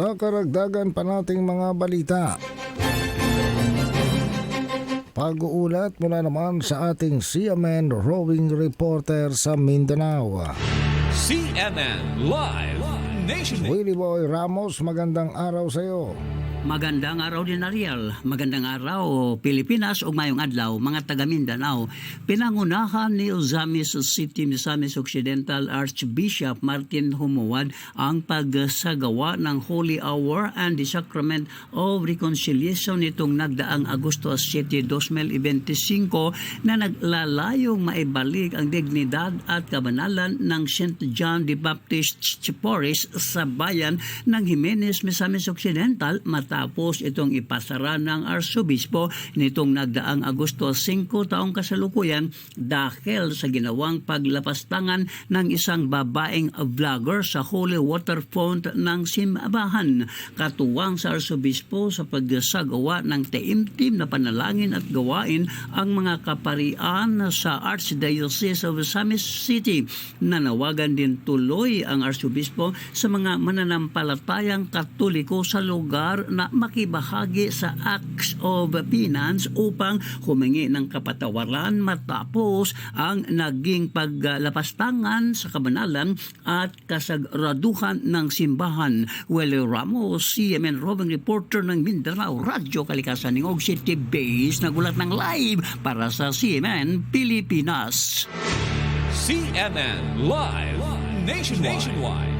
Sa karagdagan pa nating mga balita. Pag-uulat mula naman sa ating CMN Rowing Reporter sa Mindanao. CNN Live Nationwide. Willie Boy Ramos, magandang araw sa iyo. Magandang araw din Ariel. Magandang araw Pilipinas ug mayong adlaw mga taga Mindanao. Pinangunahan ni Ozamis City Misamis Occidental Archbishop Martin Humuad ang pagsagawa ng Holy Hour and the Sacrament of Reconciliation nitong nagdaang Agosto 7, 2025 na naglalayong maibalik ang dignidad at kabanalan ng St. John the Baptist Chiporis sa bayan ng Jimenez, Misamis Occidental matapos itong ipasara ng Arsobispo nitong nagdaang Agosto 5 taong kasalukuyan dahil sa ginawang paglapastangan ng isang babaeng vlogger sa Holy Water Font ng simbahan. Katuwang sa Arsobispo sa pagsagawa ng taimtim na panalangin at gawain ang mga kaparian sa Archdiocese of Samis City. Nanawagan din tuloy ang Arsobispo sa mga mananampalatayang katoliko sa lugar na makibahagi sa acts of penance upang humingi ng kapatawaran matapos ang naging paglapastangan sa kabanalan at kasagraduhan ng simbahan. Willie Ramos, CMN Roving Reporter ng Mindanao, Radyo Kalikasan ng Og City Base, nagulat ng live para sa CMN Pilipinas. CNN Live Nationwide.